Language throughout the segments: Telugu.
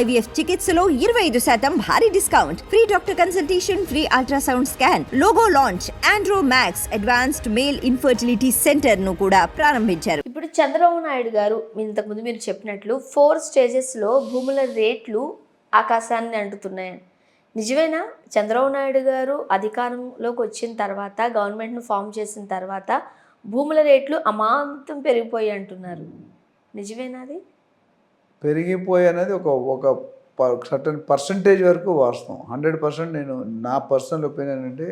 ఐవీఎఫ్ చికిత్సలో ఇరవై ఐదు శాతం భారీ discount. Free doctor consultation free ultrasound scan logo launch Andromax advanced male infertility సెంటర్ను కూడా ప్రారంభించారు. ఇప్పుడు చంద్రబాబు నాయుడు గారు మీ ఇంతకుముందు మీరు చెప్పినట్లు ఫోర్ స్టేజెస్లో భూముల రేట్లు ఆకాశాన్ని అంటుతున్నాయి నిజమేనా? చంద్రబాబు నాయుడు గారు అధికారంలోకి వచ్చిన తర్వాత గవర్నమెంట్ను ఫామ్ చేసిన తర్వాత భూముల రేట్లు అమాంతం పెరిగిపోయి అంటున్నారు. నిజమేనా అది? పెరిగిపోయి అనేది ఒక ఒక సర్టన్ పర్సంటేజ్ వరకు వాస్తవం. హండ్రెడ్ పర్సెంట్ నేను నా పర్సనల్ ఒపీనియన్ అంటే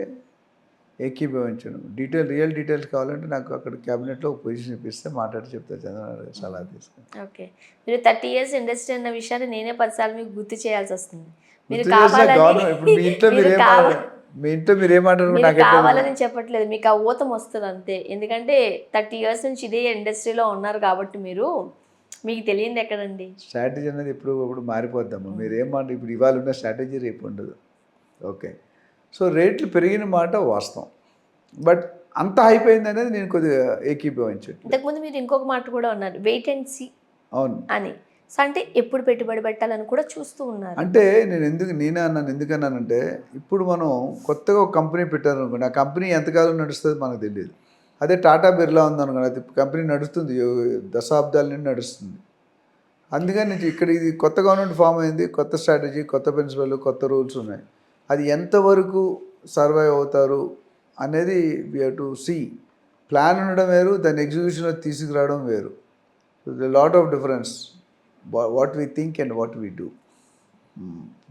ఏకీభవించను. డీటెయిల్ రియల్ డీటెయిల్స్ కావాలంటే నాకు అక్కడ క్యాబినెట్లో ఒక పొజిషన్ ఇప్పిస్తే మాట్లాడి చెప్తా చంద్రబాబు సలహా తీసుకుని ఓకే. మీరు థర్టీ ఇయర్స్ ఇండస్ట్రీ అన్న విషయాన్ని నేనే పదిసార్లు మీకు గుర్తు చేయాల్సి వస్తుంది. మీరు ఇప్పుడు మీ ఇంట్లో మీరు మీ ఇంట్లో మీరు ఏమంటారు కావాలని చెప్పట్లేదు. మీకు ఆ ఊతం వస్తుంది అంతే. ఎందుకంటే థర్టీ ఇయర్స్ నుంచి ఇదే ఇండస్ట్రీలో ఉన్నారు కాబట్టి మీరు మీకు తెలియంది ఎక్కడండి? స్ట్రాటజీ అనేది ఇప్పుడు ఇప్పుడు మారిపోద్దాము. మీరు ఏం మాట ఇప్పుడు ఇవాళ ఉన్న స్ట్రాటజీ రేపు ఉండదు. ఓకే. సో రేట్లు పెరిగిన మాట వాస్తవం. బట్ అంత అయిపోయింది అనేది నేను కొద్దిగా ఏకీభవించట్లేదు ఇంతకుముందు మీరు ఇంకొక మాట కూడా ఉన్నారు వెయిట్ అండ్ సీ అవును. అని. అంటే ఎప్పుడు పెట్టుబడి పెట్టాలని కూడా చూస్తూ ఉన్నారు. అంటే నేను ఎందుకు నేనే అన్నాను ఎందుకన్నానంటే ఇప్పుడు మనం కొత్తగా ఒక కంపెనీ పెట్టారనుకోండి ఆ కంపెనీ ఎంతకాలం నడుస్తుంది మనకు తెలియదు. అదే టాటా బిర్లా ఉందనుకోండి అది కంపెనీ నడుస్తుంది దశాబ్దాల నుండి నడుస్తుంది. అందుకని నేను ఇక్కడ ఇది కొత్త గవర్నమెంట్ ఫామ్ అయింది కొత్త స్ట్రాటజీ కొత్త ప్రిన్సిపల్ కొత్త రూల్స్ ఉన్నాయి. అది ఎంతవరకు సర్వైవ్ అవుతారు అనేది వి టు సీ ప్లాన్ ఉండడం వేరు దాన్ని ఎగ్జిక్యూషన్లో తీసుకురావడం వేరు. Lot of difference what we think and what we do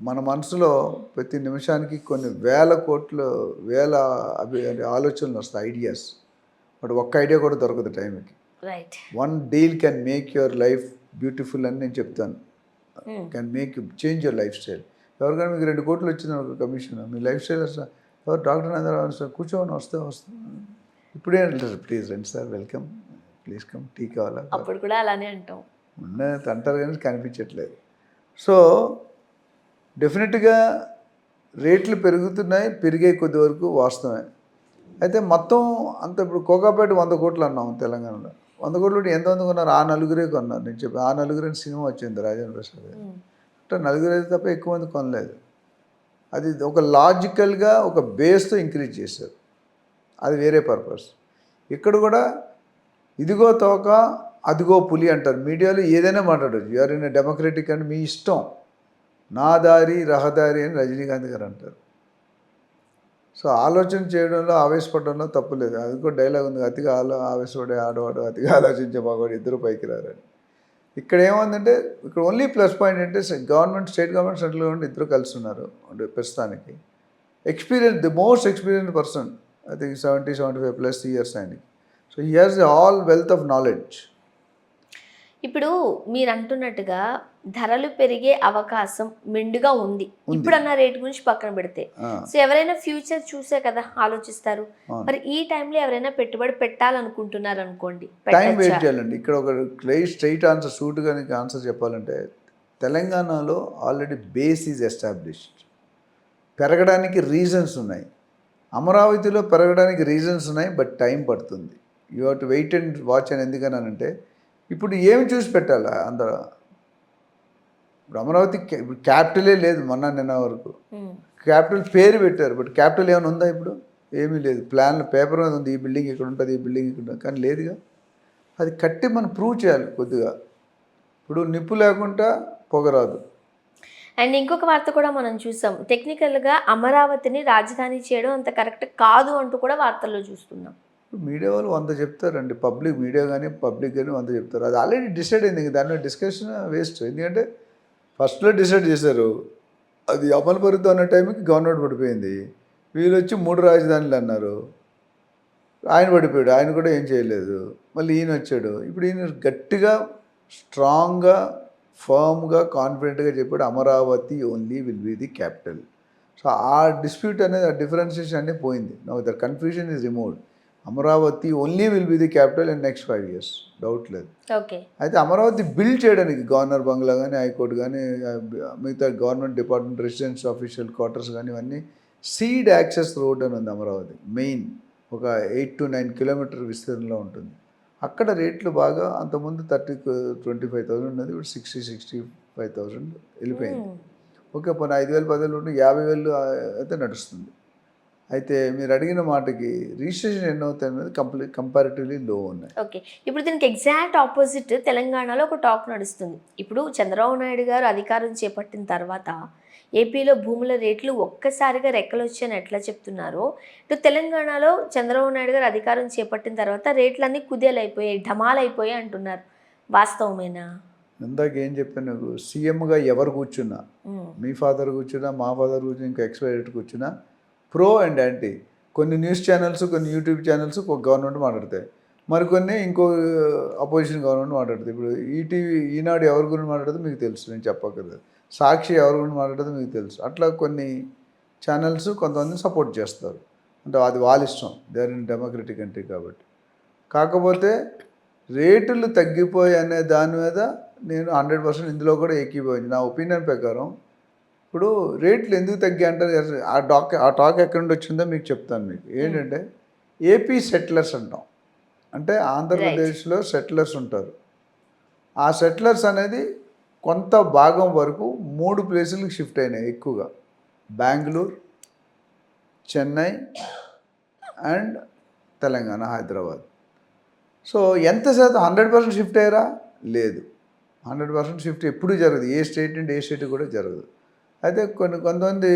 మన మనసులో ప్రతి నిమిషానికి కొన్ని వేల కోట్ల వేల అభి ఆలోచనలు వస్తాయి ఐడియాస్ బట్ ఒక్క ఐడియా కూడా దొరకదు టైంకి. Right one deal can make your life beautiful అని నేను చెప్తాను. Can make you change your lifestyle ఎవరికైనా మీకు రెండు కోట్లు వచ్చింది ఒక కమిషన్ మీ లైఫ్ స్టైల్ అసలు ఎవరు డాక్టర్ అందరూ సార్ కూర్చోని వస్తే వస్తా ఇప్పుడే అంటారు ప్లీజ్ రండి sir welcome. Please come tea కావాలా? అప్పుడు కూడా అలానే అంటాం. ఉన్నది అంటారు కానీ కనిపించట్లేదు. సో డెఫినెట్గా రేట్లు పెరుగుతున్నాయి పెరిగే కొద్ది వరకు వాస్తవమే. అయితే మొత్తం అంత ఇప్పుడు కోకాపేట వంద కోట్లు అన్నాం తెలంగాణలో. వంద కోట్లు ఉంటే ఎంత మంది కొన్నారు? ఆ నలుగురే కొన్నారు. నేను చెప్పి ఆ నలుగురే సినిమా వచ్చింది రాజేంద్ర ప్రసాద్. అంటే నలుగురు అయితే తప్ప ఎక్కువ మంది కొనలేదు. అది ఒక లాజికల్గా ఒక బేస్తో ఇంక్రీజ్ చేశారు. అది వేరే పర్పస్. ఇక్కడ కూడా ఇదిగో తోక అదిగో పులి అంటారు. మీడియాలో ఏదైనా మాట్లాడచ్చు. యూఆర్ ఇన్ డెమోక్రటిక్ అని మీ ఇష్టం. నా దారి రహదారి అని రజనీకాంత్ గారు అంటారు. సో ఆలోచన చేయడంలో ఆవేశపడడంలో తప్పు లేదు. అది కూడా డైలాగ్ ఉంది. అతిగా ఆలో ఆవేశపడే ఆడవాడు అతిగా ఆలోచించే మగవాడు ఇద్దరు పైకి రారని ఇక్కడ ఏముందంటే ఇక్కడ ఓన్లీ ప్లస్ పాయింట్ అంటే government state government central government ఇద్దరు కలిసి ఉన్నారు ప్రస్తుతానికి. Experience the most experience person I think seventy seventy five plus years ఆయనకి. So he has all wealth of knowledge ఇప్పుడు మీరు అంటున్నట్టుగా ధరలు పెరిగే అవకాశం మెండుగా ఉంది. ఇప్పుడు అన్న రేట్ గురించి పక్కన పెడితే. సో ఎవరైనా ఫ్యూచర్ చూసే కదా ఆలోచిస్తారు. మరి ఈ టైంలో ఎవరైనా పెట్టుబడి పెట్టాలనుకుంటున్నారు అనుకోండి టైం వెయిట్? చేయాలండి. ఇక్కడ ఒక స్ట్రైట్ ఆన్సర్ సూట్గా ఆన్సర్ చెప్పాలంటే తెలంగాణలో ఆల్రెడీ బేస్ ఈజ్ ఎస్టాబ్లిష్డ్. పెరగడానికి రీజన్స్ ఉన్నాయి. అమరావతిలో పెరగడానికి రీజన్స్ ఉన్నాయి బట్ టైం పడుతుంది. You have to wait and watch అని ఎందుకన్నానంటే ఇప్పుడు ఏమి చూసి పెట్టాలా అందరూ? ఇప్పుడు అమరావతి ఇప్పుడు క్యాపిటలే లేదు మొన్న నిన్న వరకు. క్యాపిటల్ పేరు పెట్టారు బట్ క్యాపిటల్ ఏమైనా ఉందా ఇప్పుడు? ఏమీ లేదు. ప్లాన్ పేపర్ మీద ఉంది ఈ బిల్డింగ్ ఇక్కడ ఉంటుంది ఈ బిల్డింగ్ ఇక్కడ ఉంటుంది కానీ లేదుగా అది కట్టి మనం ప్రూవ్ చేయాలి కొద్దిగా. ఇప్పుడు నిప్పు లేకుండా పొగరాదు అండ్ ఇంకొక వార్త కూడా మనం చూసాం. టెక్నికల్గా అమరావతిని రాజధాని చేయడం అంత కరెక్ట్ కాదు అంటూ కూడా వార్తల్లో చూస్తున్నాం. మీడియా వాళ్ళు వంద చెప్తారండి. పబ్లిక్ మీడియా కానీ పబ్లిక్ కానీ వంద చెప్తారు. అది ఆల్రెడీ డిసైడ్ అయింది ఇంక దాని మీద డిస్కషన్ వేస్ట్. ఎందుకంటే ఫస్ట్లో డిసైడ్ చేశారు అది అమలు పరుద్దాం టైంకి గవర్నమెంట్ పడిపోయింది. వీళ్ళు వచ్చి మూడు రాజధానులు అన్నారు. ఆయన పడిపోయాడు ఆయన కూడా ఏం చేయలేదు. మళ్ళీ ఈయన వచ్చాడు. ఇప్పుడు ఈయన గట్టిగా స్ట్రాంగ్గా ఫర్మ్గా కాన్ఫిడెంట్గా చెప్పాడు Amaravati only will be the capital. So ఆ డిస్ప్యూట్ అనేది ఆ డిఫరెన్షియేషన్ అనేది పోయింది. No the confusion is removed Amaravati only will be the capital in next five years doubt లేదు. ఓకే అయితే అమరావతి బిల్డ్ చేయడానికి గవర్నర్ బంగ్లా కానీ హైకోర్టు కానీ మిగతా government department residence official quarters కానీ ఇవన్నీ సీడ్ యాక్సెస్ రోడ్ అని ఉంది అమరావతి. మెయిన్ ఒక ఎయిట్ టు నైన్ కిలోమీటర్ విస్తీర్ణంలో ఉంటుంది. అక్కడ రేట్లు బాగా అంతకుముందు థర్టీ ట్వంటీ ఫైవ్ థౌసండ్ ఉన్నది ఇప్పుడు సిక్స్టీ సిక్స్టీ ఫైవ్ థౌజండ్ వెళ్ళిపోయింది ఓకే పోనీ ఐదు వేలు పదివేలు ఉంటే యాభై వేలు అయితే నడుస్తుంది. అయితే మీరు అడిగిన మాటకి రిజిస్ట్రేషన్ ఎన్ని అవుతాయి అనేది కంప్లీట్ కంపారిటివ్లీ లో ఉన్నాయి. ఓకే. ఇప్పుడు దీనికి ఎగ్జాక్ట్ ఆపోజిట్ తెలంగాణలో ఒక టాక్ నడుస్తుంది. ఇప్పుడు చంద్రబాబు నాయుడు గారు అధికారం చేపట్టిన తర్వాత ఏపీలో భూముల రేట్లు ఒక్కసారిగా రెక్కలు వచ్చాయని ఎట్లా చెప్తున్నారో? ఇటు తెలంగాణలో చంద్రబాబు నాయుడు గారు అధికారం చేపట్టిన తర్వాత రేట్లన్నీ కుదేలైపోయాయి ఢమాలైపోయాయి అంటున్నారు. వాస్తవమేనా? ఇందాక ఏం చెప్పాను నాకు సీఎంగా ఎవరు కూర్చున్నా మీ ఫాదర్ కూర్చున్నా మా ఫాదర్ కూర్చున్నా ఇంకా ఎక్స్పైరెట్ కూర్చున్నా ప్రో అండ్ యాంటీ. కొన్ని న్యూస్ ఛానల్స్ కొన్ని యూట్యూబ్ ఛానల్స్ ఒక గవర్నమెంట్ మాట్లాడతాయి. మరికొన్ని ఇంకో అపోజిషన్ గవర్నమెంట్ మాట్లాడతాయి. ఇప్పుడు ఈటీవీ ఈనాడు ఎవరి గురించి మాట్లాడదో మీకు తెలుసు నేను చెప్పకదు సాక్షి ఎవరి గురించి మాట్లాడదో మీకు తెలుసు. అట్లా కొన్ని ఛానల్స్ కొంతమంది సపోర్ట్ చేస్తారు. అంటే అది వాళ్ళ ఇష్టం. దేర్ ఇన్ డెమోక్రటిక్ కంట్రీ కాబట్టి. కాకపోతే రేటులు తగ్గిపోయి అనే దాని మీద నేను హండ్రెడ్ పర్సెంట్ ఇందులో కూడా ఏకీభవించి నా ఒపీనియన్ ప్రకారం ఇప్పుడు రేట్లు ఎందుకు తగ్గాయి అంటారు? ఆ డాక్ ఆ టాక్ ఎక్కడి నుండి వచ్చిందో మీకు చెప్తాను మీకు. ఏంటంటే ఏపీ సెటిలర్స్ అంటాం. అంటే ఆంధ్రప్రదేశ్లో సెటిలర్స్ ఉంటారు. ఆ సెటిలర్స్ అనేది కొంత భాగం వరకు మూడు ప్లేసులకు షిఫ్ట్ అయినాయి ఎక్కువగా. బెంగళూరు చెన్నై అండ్ తెలంగాణ హైదరాబాద్. సో ఎంత శాతం హండ్రెడ్ పర్సెంట్ షిఫ్ట్ అయ్యారా? లేదు. హండ్రెడ్ పర్సెంట్ షిఫ్ట్ ఎప్పుడు జరగదు. ఏ స్టేట్ నుండి ఏ స్టేట్ కూడా జరగదు. అయితే కొన్ని కొంతమంది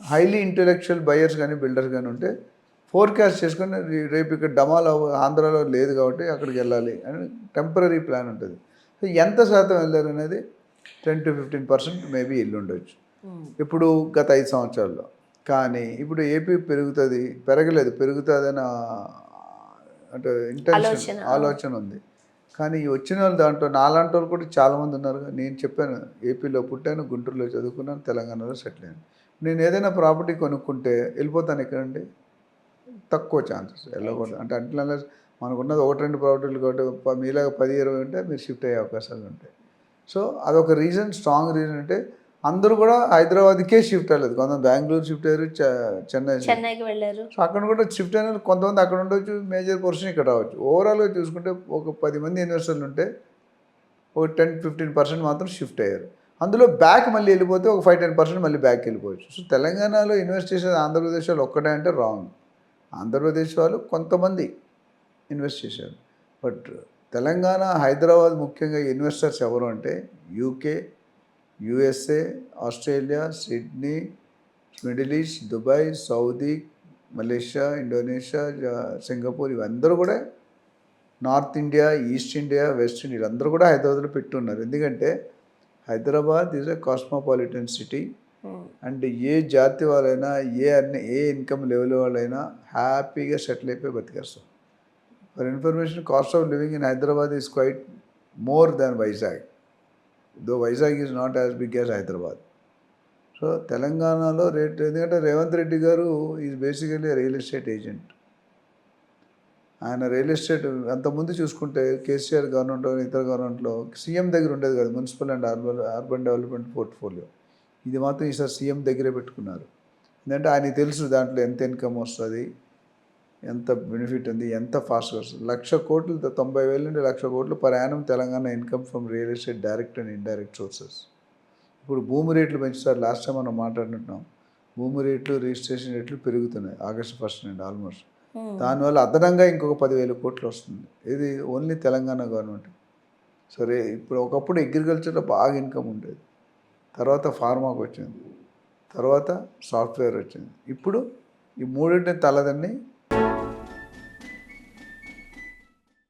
హైలీ ఇంటెలెక్చువల్ బయర్స్ కానీ బిల్డర్స్ కానీ ఉంటే ఫోర్కాస్ట్ చేసుకొని రేపు ఇక్కడ డమాల్ ఆంధ్రాలో లేదు కాబట్టి అక్కడికి వెళ్ళాలి అని టెంపరీ ప్లాన్ ఉంటుంది. సో ఎంత శాతం వెళ్ళారు అనేది ten to fifteen percent maybe వెళ్ళి ఉండొచ్చు. ఉమ్, ఇప్పుడు గత ఐదు సంవత్సరాల్లో. కానీ ఇప్పుడు ఏపీ పెరుగుతుంది పెరగలేదు పెరుగుతుందని అంటే ఇంటెన్షన్. ఆలోచన ఉంది. కానీ వచ్చిన వాళ్ళు దాంట్లో నాలాంటి వాళ్ళు కూడా చాలామంది ఉన్నారు. నేను చెప్పాను ఏపీలో పుట్టాను గుంటూరులో చదువుకున్నాను తెలంగాణలో సెటిల్ అయ్యాను. నేను ఏదైనా ప్రాపర్టీ కొనుక్కుంటే వెళ్ళిపోతాను ఎక్కడండి? తక్కువ ఛాన్సెస్. వెళ్ళకూడదు అంటే అట్లా మనకున్నది ఒకటి రెండు ప్రాపర్టీలు కాబట్టి మీలాగా పది ఇరవై ఉంటే మీరు షిఫ్ట్ అయ్యే అవకాశాలు ఉంటాయి. సో అదొక రీజన్ స్ట్రాంగ్ రీజన్ అంటే అందరూ కూడా హైదరాబాద్కే షిఫ్ట్ అవ్వలేదు కొంతమంది బెంగళూరు షిఫ్ట్ అయ్యారు చెన్నై చెన్నైకి వెళ్ళారు. సో అక్కడ కూడా షిఫ్ట్ అయిన వాళ్ళు కొంతమంది అక్కడ ఉండొచ్చు మేజర్ పోర్షన్ ఇక్కడ రావచ్చు. ఓవరాల్గా చూసుకుంటే ఒక పది మంది ఇన్వెస్టర్లు ఉంటే ఒక టెన్ ఫిఫ్టీన్ పర్సెంట్ మాత్రం షిఫ్ట్ అయ్యారు. అందులో బ్యాక్ మళ్ళీ వెళ్ళిపోతే ఒక ఫైవ్ టెన్ పర్సెంట్ మళ్ళీ బ్యాక్ వెళ్ళిపోవచ్చు. సో తెలంగాణలో ఇన్వెస్ట్ చేసేది ఆంధ్రప్రదేశ్ వాళ్ళు ఒక్కటే అంటే రాంగ్. ఆంధ్రప్రదేశ్ వాళ్ళు కొంతమంది ఇన్వెస్ట్ చేశారు. బట్ తెలంగాణ హైదరాబాద్ ముఖ్యంగా ఇన్వెస్టర్స్ ఎవరు అంటే UK USA Australia Sydney Middle East Dubai Saudi Malaysia Indonesia Singapore ఇవందరూ కూడా north India east India west India అందరూ కూడా హైదరాబాద్లో పెట్టున్నారు. ఎందుకంటే Hyderabad is a cosmopolitan city um, and ఏ జాతి వాళ్ళైనా ఏ అన్ని ఏ ఇన్కమ్ లెవెల్ వాళ్ళైనా హ్యాపీగా సెటిల్ అయిపోయి బతికేస్తాం for information cost of living in Hyderabad is quite more than Vizag. Though Vizag is not as big as Hyderabad so తెలంగాణలో రేట్ ఎందుకంటే Revanth Reddy garu is basically real estate agent ఆయన రియల్ ఎస్టేట్ అంతకుముందు చూసుకుంటే కేసీఆర్ గవర్నమెంట్ ఇతర గవర్నమెంట్లో సీఎం దగ్గర ఉండేది కదా municipal and urban urban development portfolio ఇది మాత్రం ఈసారి సీఎం దగ్గరే పెట్టుకున్నారు. ఎందుకంటే ఆయనకి తెలుసు దాంట్లో ఎంత ఇన్కమ్ వస్తుంది ఎంత బెనిఫిట్ ఉంది ఎంత ఫాస్ట్ వస్తుంది. లక్ష కోట్లు తొంభై వేల నుండి లక్ష కోట్లు per annum Telangana income from real estate direct and indirect sources ఇప్పుడు భూమి రేట్లు పెంచుతారు. లాస్ట్ టైం మనం మాట్లాడుకుంటున్నాం భూమి రేట్లు రిజిస్ట్రేషన్ రేట్లు పెరుగుతున్నాయి. ఆగస్ట్ ఫస్ట్ నుండి ఆల్మోస్ట్ ఉమ్, దానివల్ల అదనంగా ఇంకొక పదివేల కోట్లు వస్తుంది. ఇది ఓన్లీ తెలంగాణ గవర్నమెంట్ సరే ఇప్పుడు ఒకప్పుడు అగ్రికల్చర్లో బాగా ఇన్కమ్ ఉండేది. తర్వాత ఫార్మాకి వచ్చింది. తర్వాత సాఫ్ట్వేర్ వచ్చింది. ఇప్పుడు ఈ మూడింటిని తలదన్ని